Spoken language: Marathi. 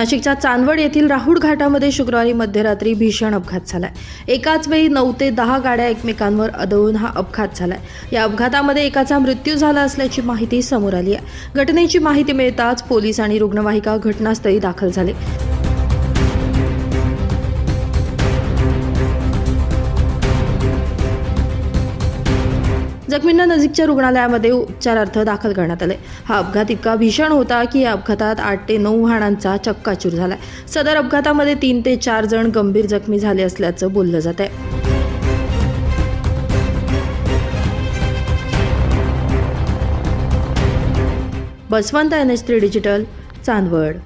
नाशिकच्या चांदवड येथील राहुड घाटामध्ये शुक्रवारी मध्यरात्री भीषण अपघात झालाय. एकाच वेळी नऊ ते दहा गाड्या एकमेकांवर अदळून हा अपघात झालाय. या अपघातामध्ये एकाचा मृत्यू झाला असल्याची माहिती समोर आली आहे. घटनेची माहिती मिळताच पोलीस आणि रुग्णवाहिका घटनास्थळी दाखल झाले. जखमींना नजीकच्या रुग्णालयामध्ये उपचारार्थ दाखल करण्यात आले. हा अपघात इतका भीषण होता की या अपघातात आठ ते नऊ वाहनांचा चक्काचूर झालाय. सदर अपघातामध्ये तीन ते चार जण गंभीर जखमी झाले असल्याचं बोललं जात आहे Basavant N H three digital Chandwad.